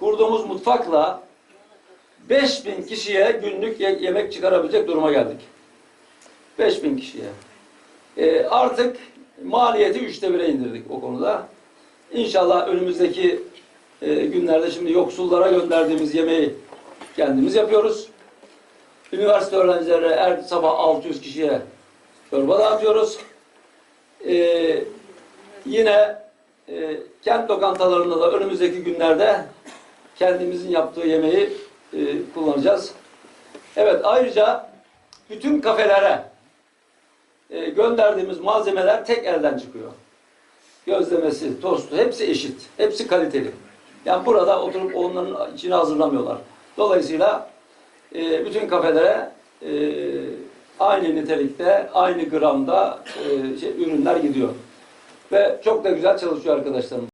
kurduğumuz mutfakla 5000 kişiye günlük ye- yemek çıkarabilecek duruma geldik. 5000 kişiye. Ee, artık maliyeti üçte bire indirdik o konuda. İnşallah önümüzdeki e, günlerde şimdi yoksullara gönderdiğimiz yemeği kendimiz yapıyoruz. Üniversite öğrencilerine her sabah 600 kişiye çorba dağıtıyoruz. Ee, yine e, kent lokantalarında da önümüzdeki günlerde kendimizin yaptığı yemeği e, kullanacağız. Evet ayrıca bütün kafelere e, gönderdiğimiz malzemeler tek elden çıkıyor. Gözlemesi, tostu hepsi eşit. Hepsi kaliteli. Yani burada oturup onların içine hazırlamıyorlar. Dolayısıyla e, bütün kafelere e, aynı nitelikte, aynı gramda e, şey, ürünler gidiyor. Ve çok da güzel çalışıyor arkadaşlarım.